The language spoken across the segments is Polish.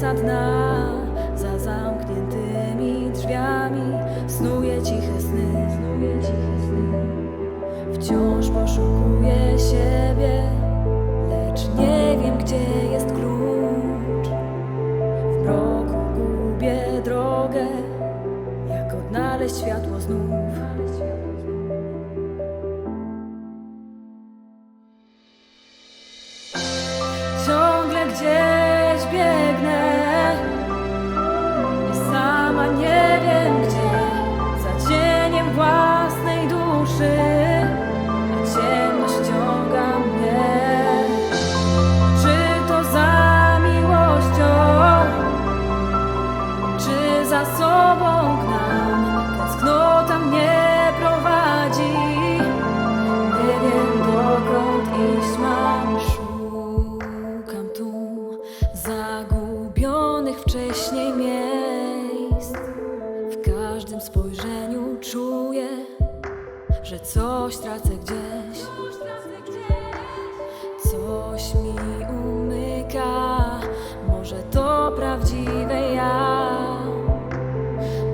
za dna, za zamkniętymi drzwiami snuje ciche sny. Ciche sny. Wciąż poszukuję siebie, lecz nie wiem, gdzie jest klucz. W mroku gubię drogę, jak odnaleźć światło znów. Ciągle gdzieś biegnę i sama nie wiem gdzie, za cieniem własnej duszy, zagubionych wcześniej miejsc. W każdym spojrzeniu czuję, że coś tracę gdzieś. Coś mi umyka, może to prawdziwe ja.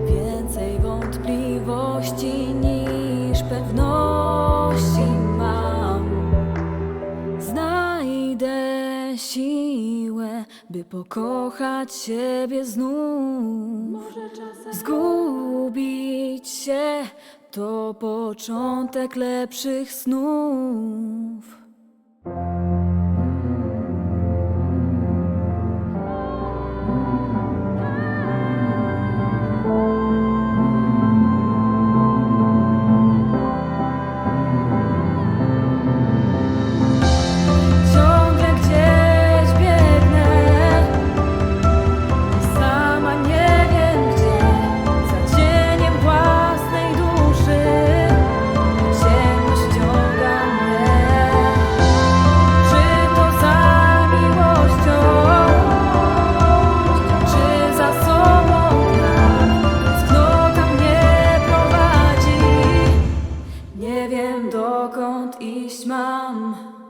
Więcej wątpliwości niż pewności mam. Znajdę siłę, by pokochać siebie znów. Zgubić się to początek lepszych snów. come.